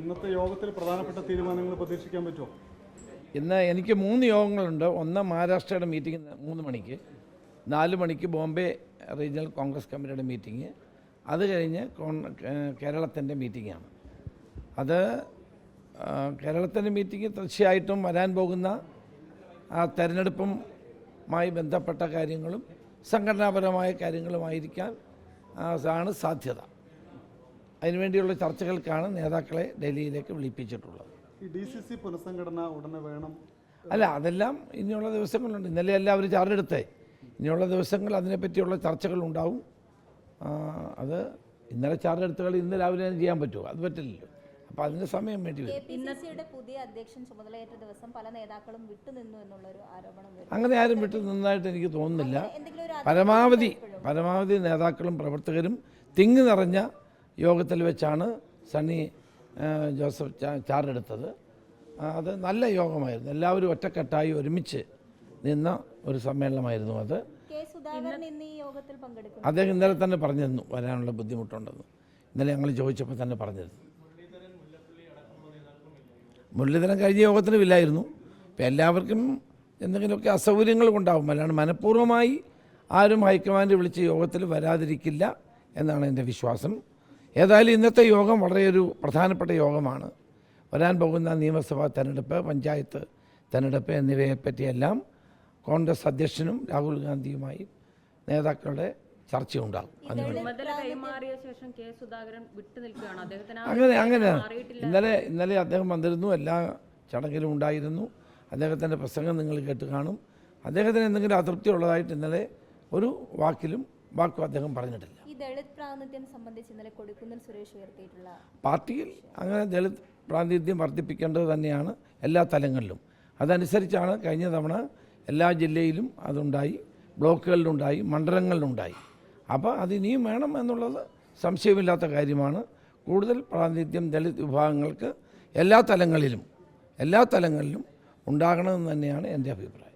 ഇന്നത്തെ യോഗത്തിൽ പ്രധാനപ്പെട്ട തീരുമാനങ്ങൾ പ്രതീക്ഷിക്കാൻ പറ്റുമോ? ഇന്ന് എനിക്ക് മൂന്ന് യോഗങ്ങളുണ്ട്. ഒന്ന് മഹാരാഷ്ട്രയുടെ മീറ്റിംഗ് മൂന്ന് മണിക്ക്. നാല് മണിക്ക് ബോംബെ റീജിയണൽ കോൺഗ്രസ് കമ്മിറ്റിയുടെ മീറ്റിംഗ് അത് കഴിഞ്ഞ് കേരളത്തിന്റെ മീറ്റിംഗാണ് അത് കേരളത്തിന്റെ മീറ്റിംഗ് തീർച്ചയായിട്ടും വരാൻ പോകുന്ന ആ തെരഞ്ഞെടുപ്പുമായി ബന്ധപ്പെട്ട കാര്യങ്ങളും സംഘടനാപരമായ കാര്യങ്ങളുമായിരിക്കാൻ ആണ് സാധ്യത. അതിനുവേണ്ടിയുള്ള ചർച്ചകൾക്കാണ് നേതാക്കളെ ഡൽഹിയിലേക്ക് വിളിപ്പിച്ചിട്ടുള്ളത്. ഈ ഡി സി സി പുനഃസംഘടന ഉടനെ വേണം. അല്ല അതെല്ലാം ഇനിയുള്ള ദിവസങ്ങളുണ്ട്. ഇന്നലെ എല്ലാവരും ചാർജെടുത്തേ ഇനിയുള്ള ദിവസങ്ങൾ അതിനെപ്പറ്റിയുള്ള ചർച്ചകൾ ഉണ്ടാവും. അത് ഇന്നലെ ചാർജെടുത്തുകൾ ഇന്ന് രാവിലെ തന്നെ ചെയ്യാൻ പറ്റുമോ? അത് പറ്റില്ലല്ലോ. അപ്പോൾ അതിന് സമയം വേണ്ടി വരും. പുതിയ അധ്യക്ഷൻ ചുമതലയേറ്റ ദിവസം പല നേതാക്കളും വിട്ടുനിന്നു എന്നുള്ളൊരു ആരോപണം വരും അങ്ങനെ ആരും വിട്ടു നിന്നതായിട്ട് എനിക്ക് തോന്നുന്നില്ല. പരമാവധി പരമാവധി നേതാക്കളും പ്രവർത്തകരും തിങ്ങി നിറഞ്ഞ യോഗത്തിൽ വെച്ചാണ് സണ്ണി ജോസഫ് ചാറെടുത്തത് ചാർജെടുത്തത് അത് നല്ല യോഗമായിരുന്നു. എല്ലാവരും ഒറ്റക്കെട്ടായി ഒരുമിച്ച് നിന്ന ഒരു സമ്മേളനമായിരുന്നു അത്. അദ്ദേഹം ഇന്നലെ തന്നെ പറഞ്ഞിരുന്നു വരാനുള്ള ബുദ്ധിമുട്ടുണ്ടെന്ന്. ഇന്നലെ ഞങ്ങൾ ചോദിച്ചപ്പോൾ തന്നെ പറഞ്ഞിരുന്നു. മുരളീധരൻ കഴിഞ്ഞ യോഗത്തിനും ഇല്ലായിരുന്നു. ഇപ്പം എല്ലാവർക്കും എന്തെങ്കിലുമൊക്കെ അസൗകര്യങ്ങൾ ഉണ്ടാവും അല്ലാണ്ട് മനഃപൂർവമായി ആരും ഹൈക്കമാൻഡ് വിളിച്ച് യോഗത്തിൽ വരാതിരിക്കില്ല എന്നാണ് എന്റെ വിശ്വാസം. ഏതായാലും ഇന്നത്തെ യോഗം വളരെ ഒരു പ്രധാനപ്പെട്ട യോഗമാണ്. വരാൻ പോകുന്ന നിയമസഭാ തെരഞ്ഞെടുപ്പ് പഞ്ചായത്ത് തെരഞ്ഞെടുപ്പ് എന്നിവയെപ്പറ്റിയെല്ലാം കോൺഗ്രസ് അധ്യക്ഷനും രാഹുൽ ഗാന്ധിയുമായി നേതാക്കളുടെ ചർച്ചയുണ്ടാകും. അങ്ങനെ അങ്ങനെ. ഇന്നലെ ഇന്നലെ അദ്ദേഹം വന്നിരുന്നു. എല്ലാ ചടങ്ങിലും ഉണ്ടായിരുന്നു. അദ്ദേഹത്തിന്റെ പ്രസംഗം നിങ്ങൾ കേട്ട് കാണും. അദ്ദേഹത്തിന് എന്തെങ്കിലും അതൃപ്തി ഉള്ളതായിട്ട് ഇന്നലെ ഒരു വാക്കിലും വാക്കും അദ്ദേഹം പറഞ്ഞിട്ടില്ല. ദളിത് സംബന്ധിച്ച് സുരേഷ് പാർട്ടിയിൽ അങ്ങനെ ദളിത് പ്രാതിനിധ്യം വർദ്ധിപ്പിക്കേണ്ടത് തന്നെയാണ് എല്ലാ തലങ്ങളിലും. അതനുസരിച്ചാണ് കഴിഞ്ഞ തവണ എല്ലാ ജില്ലയിലും അതുണ്ടായി ബ്ലോക്കുകളിലുണ്ടായി മണ്ഡലങ്ങളിലുണ്ടായി. അപ്പോൾ അതിനിയും വേണം എന്നുള്ളത് സംശയമില്ലാത്ത കാര്യമാണ്. കൂടുതൽ പ്രാതിനിധ്യം ദളിത് വിഭാഗങ്ങൾക്ക് എല്ലാ തലങ്ങളിലും എല്ലാ തലങ്ങളിലും ഉണ്ടാകണമെന്ന് തന്നെയാണ് എന്റെ അഭിപ്രായം.